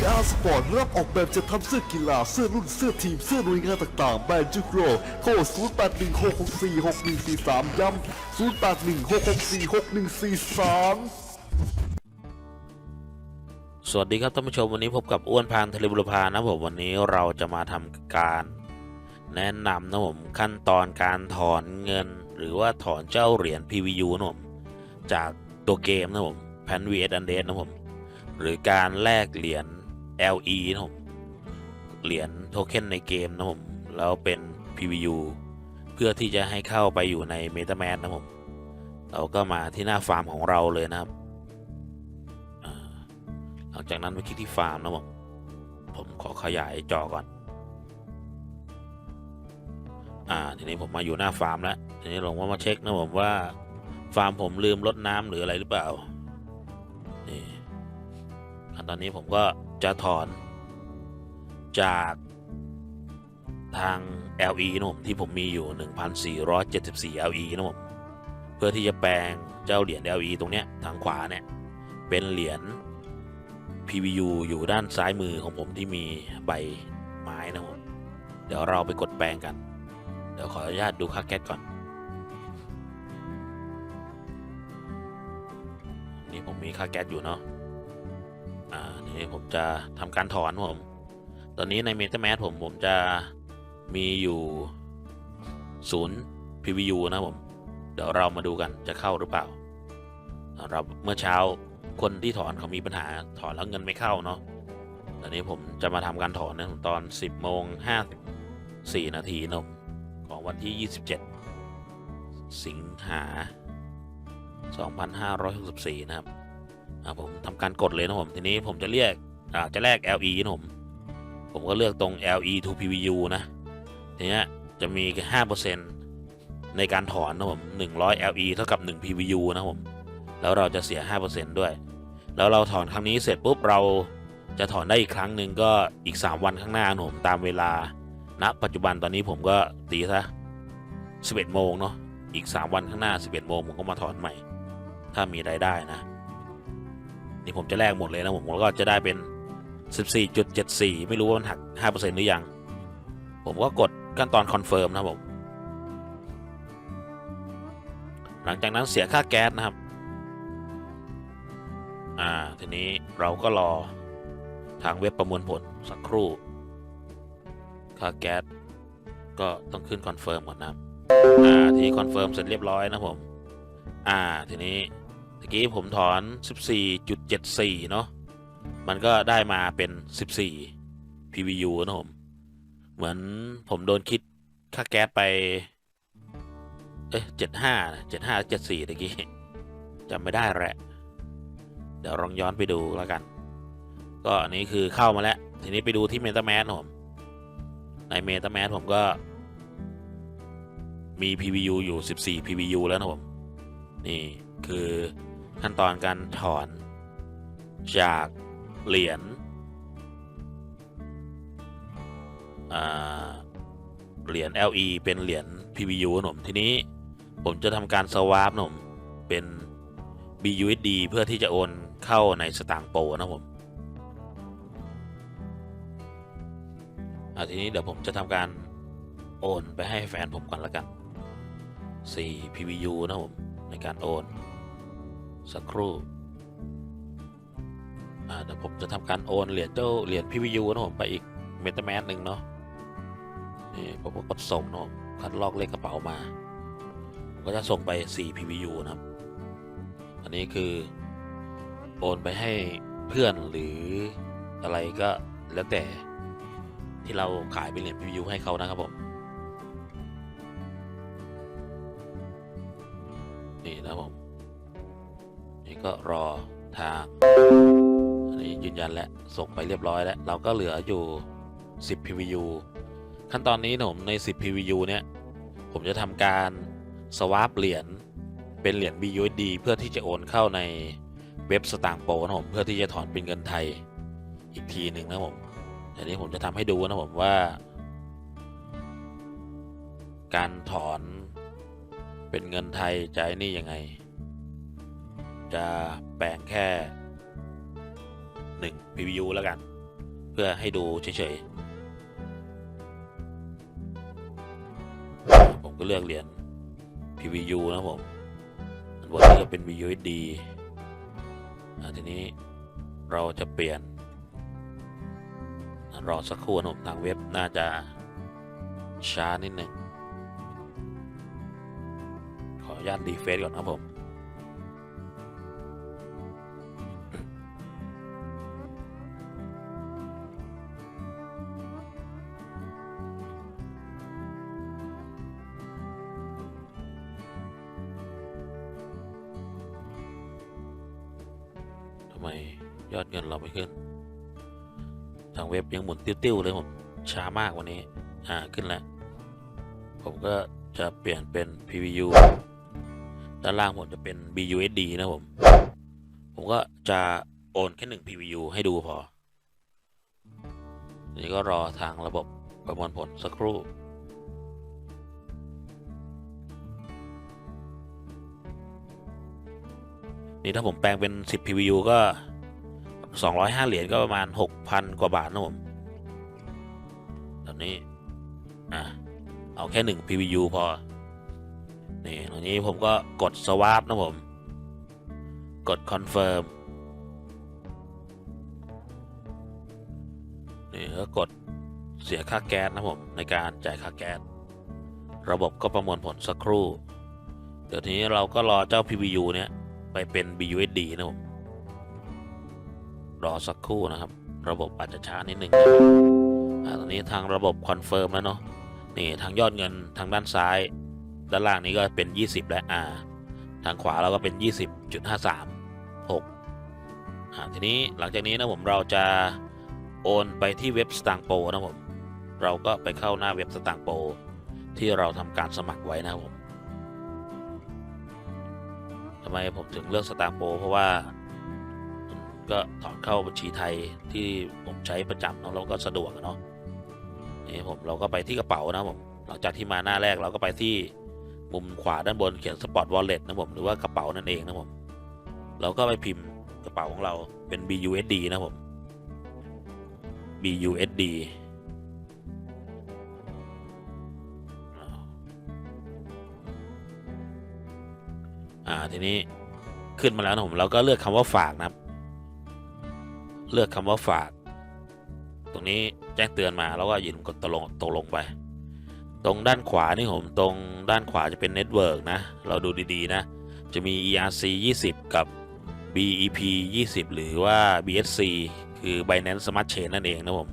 VR Sport รับออกแบบจะทำเสื้อกีฬา เสื้อรุ่น เสื้อทีม เสื้อหน่วยงานต่างๆ แบรนด์จุกโรโทร0816646143 ย้ำ0816646143สวัสดีครับท่านผู้ชมวันนี้พบกับอ้วนพานทะเลบุรพานะผมวันนี้เราจะมาทำการแนะนำนะผมขั้นตอนการถอนเงิน หรือว่าถอนเจ้าเหรียญ PVU นะผมจากตัวเกมนะผมแพน vs u n d e a d นะผมหรือการแลกเหรียญ LE นะผมเหรียญโทเค็นในเกมนะผมแล้วเป็น PVU เพื่อที่จะให้เข้าไปอยู่ใน MetaMask นะผมเราก็มาที่หน้าฟาร์มของเราเลยนะครับหลังจากนั้นไปคลิกที่ฟาร์มนะผมผมขอขยายจอก่อน อ่า ทีนี้ผมมาอยู่หน้าฟาร์มแล้ว ทีนี้ลองว่ามาเช็คนะผมว่าฟาร์มผมลืมรดน้ำหรืออะไรหรือเปล่า นี่ขั้นตอนนี้ผมก็ จะถอนจากทาง LE นะผมที่ผมมีอยู่ 1,474 LE นะผมเพื่อที่จะแปลงเจ้าเหรียญ LE ตรงเนี้ยทางขวาเนี่ย เป็นเหรียญ PVU อยู่ด้านซ้ายมือของผมที่มีใบไม้นะผมเดี๋ยวเราไปกดแปลงกัน เดี๋ยวขออนุญาตดูค่าแก๊สก่อน นี่ผมมีค่าแก๊สอยู่เนาะ นี่ผมจะทำการถอนผม ตอนนี้ใน MetaMask ผมผมจะมีอยู่ศูนย์ PVU นะผม เดี๋ยวเรามาดูกันจะเข้าหรือเปล่าสำหรับเมื่อเช้าคนที่ถอนเขามีปัญหาถอนแล้วเงินไม่เข้าเนาะตอนนี้ผมจะมาทำการถอนนะตอน 10โมง54นาทีนะผมของวันที่ 27 สิงหา 2564 นะครับ อ่าผมทำการกดเลยนะผม ทีนี้ผมจะเรียกอ่าจะแลก LE นะผม ผมก็เลือกตรง LE to PVU นะทีนี้จะมีแค่5%ในการถอนนะผม100 LE เท่ากับ1 PVU นะผม แล้วเราจะเสีย5%ด้วย แล้วเราถอนครั้งนี้เสร็จปุ๊บเราจะถอนได้อีกครั้งหนึ่งก็อีก 3 วันข้างหน้าผมตามเวลาณปัจจุบันตอนนี้ผมก็ตีซะ11 โมงเนาะอีก 3 วันข้างหน้า 11 โมงผมก็มาถอนใหม่ ถ้ามีรายได้นะ นี่ผมจะแลกหมดเลยนะผมแล้วก็จะได้เป็น 14.74 ไม่รู้ว่ามันหัก 5%หรือยัง ผมก็กดขั้นตอนคอนเฟิร์มนะครับผม หลังจากนั้นเสียค่าแก๊สนะครับ อ่า ทีนี้เราก็รอทางเว็บประมวลผลสักครู่ ค่าแก๊สก็ต้องขึ้นคอนเฟิร์มก่อนนะครับ อ่า ทีคอนเฟิร์มเสร็จเรียบร้อยนะผม อ่า ทีนี้ ตะกี้ผมถอน 14.74 เนาะมันก็ได้มาเป็น 14 PVU นะผม เหมือนผมโดนคิดค่าแก๊สไป เอ๊ะ75นะ75 74ตะกี้จำไม่ได้แหละ เดี๋ยวลองย้อนไปดูแล้วกัน ก็อันนี้คือเข้ามาแล้ว ทีนี้ไปดูที่ MetaMask ผม ใน MetaMask ผมก็มี PVU อยู่ 14 PVU แล้วนะผม นี่คือ ขั้นตอนการถอน จากเหรียญเหรียญ LE เป็นเหรียญ PVU หนะผมทีนี้ผมจะทำการสวาปหนะผมเป็น BUSD เพื่อที่จะโอนเข้าในสตางค์โปนะผมทีนี้เดี๋ยวผมจะทำการโอนไปให้แฟนผมก่อนละกัน 4 PVU นะผมในการโอน สักครู่เดี๋ยวผมจะทำการโอนเหรียญเจ้าเหรียญ PVU นะผมไปอีก MetaMask หนึ่งเนาะนี่ผมก็กดส่งเนาะคัดลอกเลขกระเป๋ามาผมก็จะส่งไป 4 PVU นะครับ อันนี้คือโอนไปให้เพื่อนหรืออะไรก็แล้วแต่ที่เราขายเป็นเหรียญ PVU ให้เขานะครับผม นี่นะครับผม นี่ก็รอทางอันนี้ยืนยันแล้วส่งไปเรียบร้อยแล้ว เราก็เหลืออยู่ 10 PVU ขั้นตอนนี้ผมใน 10 PVU เนี่ย ผมจะทำการสวาปเหรียญเป็นเหรียญ BUSD เพื่อที่จะโอนเข้าในเว็บสตางค์โปนะผมเพื่อที่จะถอนเป็นเงินไทยอีกทีหนึ่งนะผมอันนี้ผมจะทำให้ดูนะผมว่า การถอนเป็นเงินไทยจะไอ้นี่ยังไง จะแปลงแค่ 1 PVU แล้วกัน เพื่อให้ดูเฉยๆ ผมก็เลือกเหรียญ PVU นะผม อันบนนี้ก็เป็น BUSD ทีนี้เราจะเปลี่ยน รอสักครู่นะผมทางเว็บน่าจะช้านิดหนึ่งขออนุญาตรีเฟซก่อนนะครับผม ไม่ขึ้น ทางเว็บยังหมุนติ้วๆเลยผมช้ามากวันนี้ อ่าขึ้นแล้ว ผมก็จะเปลี่ยนเป็น PVU ด้านล่างผมจะเป็น BUSD นะผม ผมก็จะโอนแค่หนึ่ง PVU ให้ดูพอ นี่ก็รอทางระบบประมวลผลสักครู่นี่ถ้าผมแปลงเป็น 10 PVU ก็ 205 เหรียญก็ประมาณ 6,000 กว่าบาทนะผมตอนนี้ อะ เอาแค่ 1 PVU พอ นี่ตรงนี้ผมก็กด swap นะผม กด confirm นี่ก็กดเสียค่าแก๊สนะผม ในการจ่ายค่าแก๊ส ระบบก็ประมวลผลสักครู่ เดี๋ยวทีนี้เราก็รอเจ้า PVU เนี่ยไปเป็น BUSD นะผม รอสักครู่นะครับ ระบบอาจจะช้านิดหนึ่งนะครับอ่าตอนนี้ทางระบบคอนเฟิร์มแล้วเนาะนี่ทางยอดเงินทางด้านซ้าย ด้านล่างนี้ก็เป็น 20 และอ่าทางขวาเราก็เป็น 20.536อ่าทีนี้หลังจากนี้นะผมเราจะโอนไปที่เว็บสตางโปนะผมเราก็ไปเข้าหน้าเว็บสตางโปที่เราทำการสมัครไว้นะครับผมทำไมผมถึงเลือกสตางโปเพราะว่า ก็ถอนเข้าบัญชีไทยที่ผมใช้ประจำเนาะแล้วก็สะดวกเนาะนี่ผมเราก็ไปที่กระเป๋านะผมหลังจากที่มาหน้าแรกเราก็ไปที่มุมขวาด้านบนเขียน Spot Wallet นะผมหรือว่ากระเป๋านั่นเองนะผมเราก็ไปพิมพ์กระเป๋าของเราเป็น BUSD นะผม BUSD อ่าทีนี้ขึ้นมาแล้วนะผมเราก็เลือกคำว่าฝากนะครับ เลือกคำว่าฝาก ตรงนี้แจ้งเตือนมาแล้วก็ยินกดตกลงตกลงไป ตรงด้านขวานี่ผมตรงด้านขวาจะเป็นเน็ตเวิร์กนะ เราดูดีๆนะ จะมี ERC 20 กับ BEP 20 หรือว่า BSC คือ Binance Smart Chain นั่นเองนะผม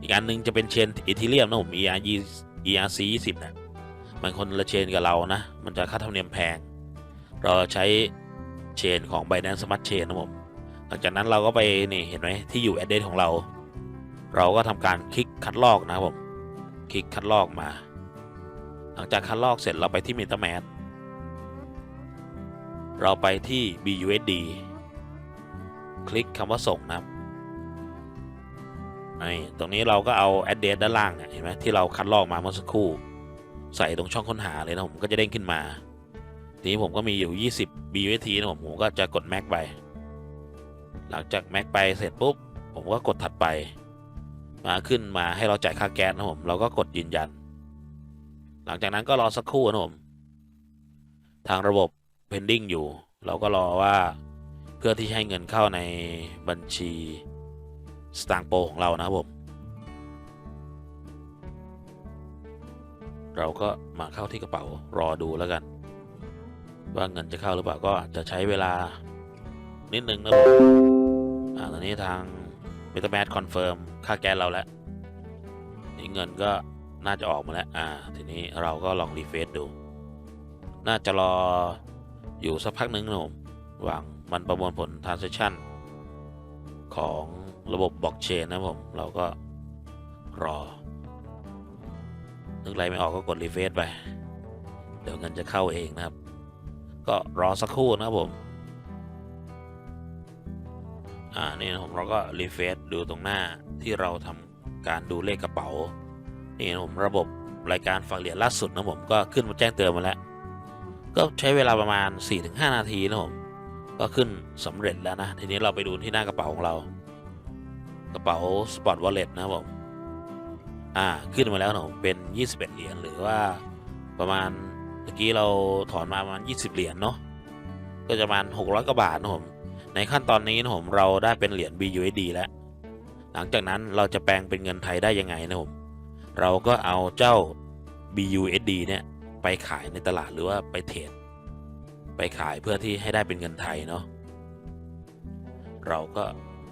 อีกอันหนึงจะเป็นเชนอีทีเรียมนะผม ERC ERC 20นะมันคนละเชนกับเรานะ มันจะค่าธรรมเนียมแพง เราใช้เชนของ Binance Smart Chain นะผม หลังจากนั้นเราก็ไปนี่เห็นไหมที่อยู่ address ของเรา เราก็ทำการคลิกคัดลอกนะครับผมคลิกคัดลอกมา หลังจากคัดลอกเสร็จเราไปที่ MetaMask เราไปที่ BUSD คลิกคำว่าส่งนะครับนี่ตรงนี้เราก็เอา address ด้านล่างเนี่ยเห็นไหมที่เราคัดลอกมาเมื่อสักครู่ ใส่ตรงช่องค้นหาเลยนะผมก็จะเด้งขึ้นมา ทีนี้ผมก็มีอยู่ 20 BUSD นะผมผมก็จะกด Mac ไป หลังจาก Mac ไปเสร็จปุ๊บ ผมก็กดถัดไป มาขึ้นมาให้เราจ่ายค่าแก๊สนะผม เราก็กดยืนยัน หลังจากนั้นก็รอสักครู่นะผม ทางระบบ pending อยู่ เราก็รอว่าเพื่อที่ให้เงินเข้าในบัญชีสตางโปของเรานะครับผม เราก็มาเข้าที่กระเป๋ารอดูแล้วกัน ว่าเงินจะเข้าหรือเปล่าก็จะใช้เวลานิดนึงนะผม อ่าตอนนี้ทาง MetaMask Confirm ค่าแก๊สเราแล้วนี่เงินก็น่าจะออกมาแล้ว อ่า ทีนี้เราก็ลองรีเฟซดู น่าจะรออยู่สักพักหนึ่งนะผมหวังมันประมวลผล transaction ของระบบบล็อกเชนนะผม เราก็รอ นึกอะไรไม่ออกก็กดรีเฟซไป เดี๋ยวเงินจะเข้าเองนะครับ ก็รอสักครู่นะครับผม อ่านี่นะผมเราก็รีเฟซดูตรงหน้าที่เราทำการดูเลขกระเป๋านี่นะผมระบบรายการฝากเหรียญล่าสุดนะผมก็ขึ้นมาแจ้งเตือนมาแล้ว ก็ใช้เวลาประมาณ 4-5 นาทีนะผมก็ขึ้นสำเร็จแล้วนะ ทีนี้เราไปดูที่หน้ากระเป๋าของเรา กระเป๋า Spot Wallet นะครับผมอ่าขึ้นมาแล้วนะผมเป็น 21 เหรียญหรือว่าประมาณเมื่อกี้เราถอนมาประมาณ 20 เหรียญเนาะก็จะประมาณ 600กว่าบาทนะผม ในขั้นตอนนี้นะผมเราได้เป็นเหรียญ BUSD แล้ว หลังจากนั้นเราจะแปลงเป็นเงินไทยได้ยังไงนะผมเราก็เอาเจ้า BUSD เนี่ยไปขายในตลาดหรือว่าไปเทรดไปขายเพื่อที่ให้ได้เป็นเงินไทยเนาะเราก็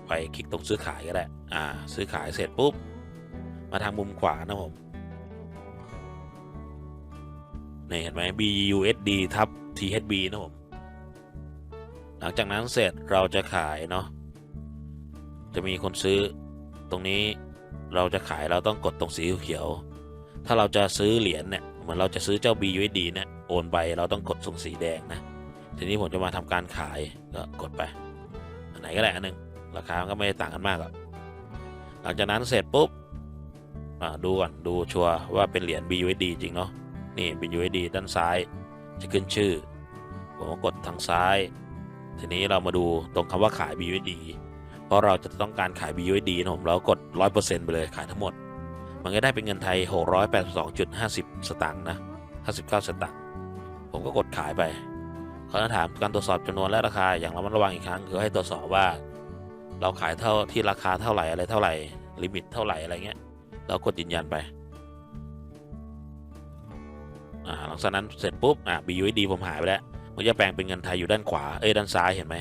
ไปคลิกตรงซื้อขายก็ได้อ่าซื้อขายเสร็จปุ๊บ มาทางมุมขวานะผมนี่เห็นไหม BUSD ทับ THB นะผม หลังจากนั้นเสร็จเราจะขายเนาะจะมีคนซื้อตรงนี้เราจะขายเราต้องกดตรงสีเขียว ถ้าเราจะซื้อเหรียญเนี่ยเหมือนเราจะซื้อเจ้า BUSD เนี่ยโอนไปเราต้องกดตรงสีแดงนะทีนี้ผมจะมาทำการขายก็กดไปอันไหนก็ได้อันหนึงราคาก็ไม่ได้ต่างกันมากหรอกหลังจากนั้นเสร็จปุ๊บอ่าดูก่อนดูชัวร์ว่าเป็นเหรียญ BUSD จริงเนาะนี่ BUSD ด้านซ้ายจะขึ้นชื่อ ผมก็กดทางซ้าย ทีนี้เรามาดูตรงคำว่าขาย BUSD เพราะเราจะต้องการขาย BUSD นะผมเรากด 100%ไปเลยขายทั้งหมด มันก็ได้เป็นเงินไทย 682.50 สตางค์นะ59 สตางค์ผมก็กดขายไปเขาจะถามการตรวจสอบจำนวนและราคาอย่างระมัดระวังอีกครั้งคือให้ตรวจสอบว่า เราขายเท่าที่ราคาเท่าไหร่อะไรเท่าไหร่ลิมิตเท่าไหร่อะไรเงี้ยเรากดยืนยันไปหลังจากนั้นเสร็จปุ๊บอ่า BUSD ผมหายไปแล้ว มันจะแปลงเป็นเงินไทยอยู่ด้านขวา เอ้ยด้านซ้ายเห็นไหม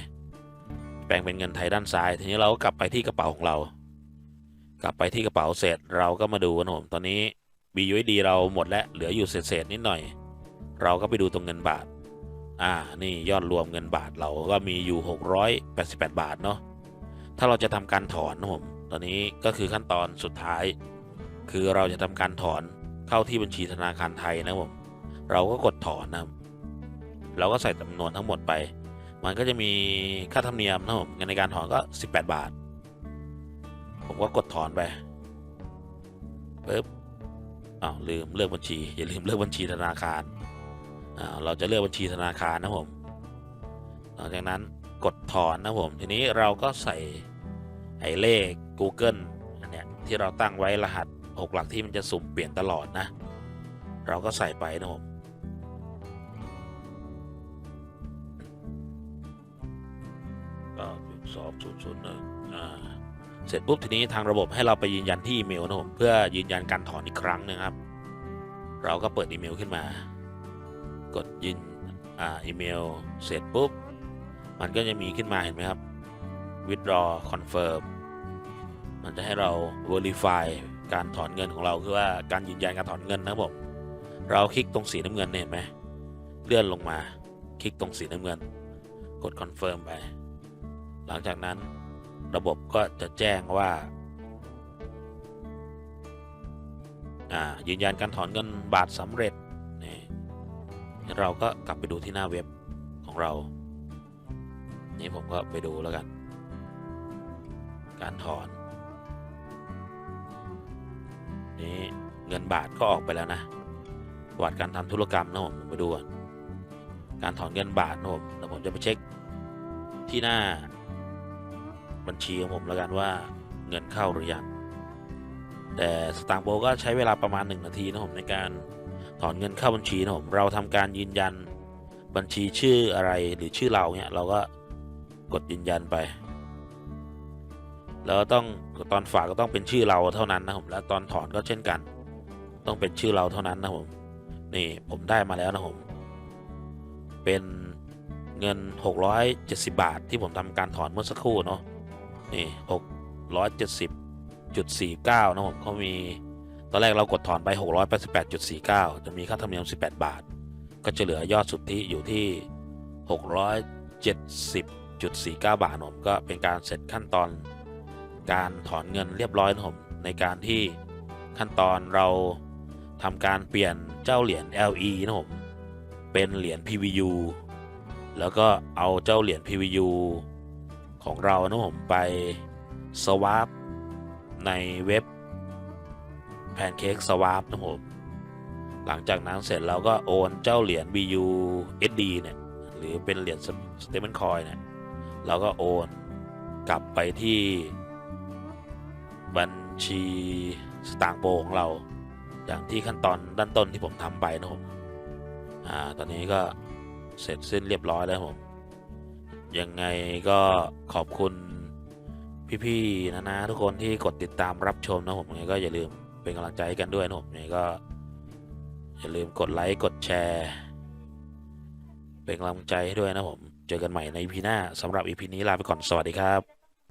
แปลงเป็นเงินไทยด้านซ้าย ทีนี้เราก็กลับไปที่กระเป๋าของเรา กลับไปที่กระเป๋าเสร็จเราก็มาดูกันผมตอนนี้ BUSD เราหมดแล้วเหลืออยู่เศษๆนิดหน่อย เราก็ไปดูตรงเงินบาท อ่า นี่ยอดรวมเงินบาทเราก็มีอยู่ 688 บาทเนาะ ถ้าเราจะทำการถอนนะผม ตอนนี้ก็คือขั้นตอนสุดท้าย คือเราจะทำการถอนเข้าที่บัญชีธนาคารไทยนะผม เราก็กดถอนนะ เราก็ใส่จำนวนทั้งหมดไป มันก็จะมีค่าธรรมเนียมนะผมในการถอนก็ 18 บาท ผมก็กดถอนไปปึ๊บอ้าวลืมเลือกบัญชี อย่าลืมเลือกบัญชีธนาคารอ่าเราจะเลือกบัญชีธนาคารนะผมหลังจากนั้นกดถอนนะผม ทีนี้เราก็ใส่ไอ้เลข Google อันเนี้ยที่เราตั้งไว้รหัส 6 หลักที่มันจะสุ่มเปลี่ยนตลอดนะ เราก็ใส่ไปนะผม สอบศูนย์ศูนย์หนึ่งอ่าเสร็จปุ๊บทีนี้ทางระบบให้เราไปยืนยันที่อีเมลนะผมเพื่อยืนยันการถอนอีกครั้งนึงครับ เราก็เปิดอีเมลขึ้นมา กดยืนอ่าอีเมล เสร็จปุ๊บ มันก็จะมีขึ้นมาเห็นไหมครับ withdraw confirm มันจะให้เรา verify การถอนเงินของเราคือว่าการยืนยันการถอนเงินนะครับผมเราคลิกตรงสีน้ำเงินเนี่ยเห็นไหมเลื่อนลงมา คลิกตรงสีน้ำเงิน กด confirm ไป หลังจากนั้นระบบก็จะแจ้งว่ายืนยันการถอนเงินบาทสำเร็จนี่เราก็กลับไปดูที่หน้าเว็บของเรา นี่ผมก็ไปดูแล้วกัน การถอน นี่เงินบาทก็ออกไปแล้วนะประวัติการทำธุรกรรมนะผมไปดูก่อนการถอนเงินบาทนะผมแล้วผมจะไปเช็คที่หน้า บัญชีของผมแล้วกันว่าเงินเข้าหรือยังแต่สตางค์โบก็ใช้เวลาประมาณ 1 นาทีนะผมในการถอนเงินเข้าบัญชีนะผมเราทำการยืนยันบัญชีชื่ออะไรหรือชื่อเราเนี่ยเราก็กดยืนยันไป แล้วต้องตอนฝากก็ต้องเป็นชื่อเราเท่านั้นนะผมแล้วตอนถอนก็เช่นกัน ต้องเป็นชื่อเราเท่านั้นนะผมนี่ผมได้มาแล้วนะผมเป็นเงิน 670 บาทที่ผมทำการถอนเมื่อสักครู่เนาะ นี่670.49นะผมเขามีตอนแรกเรากดถอนไป688.49จะมีค่าธรรมเนียม18บาท ก็จะเหลือยอดสุทธิอยู่ที่670.49บาทนะผมก็เป็นการเสร็จขั้นตอนการถอนเงินเรียบร้อยนะผมในการที่ขั้นตอนเราทำการเปลี่ยนเจ้าเหรียญ LE นะผมเป็นเหรียญ PVU แล้วก็เอาเจ้าเหรียญ PVU ของเรานะผมไปสวาปในเว็บ Pancake Swap นะผมหลังจากนั้นเสร็จเราก็โอนเจ้าเหรียญ BUSD เนี่ยหรือเป็นเหรียญ Stable Coin เนี่ยเราก็โอนกลับไปที่บัญชีสตางโปของเราอย่างที่ขั้นตอนด้านต้นที่ผมทำไปนะผมอ่าตอนนี้ก็เสร็จสิ้นเรียบร้อยแล้วผม ยังไงก็ขอบคุณพี่ๆนะนะทุกคนที่กดติดตามรับชมนะผมยังไงก็อย่าลืมเป็นกำลังใจให้กันด้วยนะผมยังไงก็ อย่าลืมกดไลค์กดแชร์ เป็นกำลังใจให้ด้วยนะผม เจอกันใหม่ใน EP หน้าสำหรับ EP นี้ลาไปก่อนสวัสดีครับ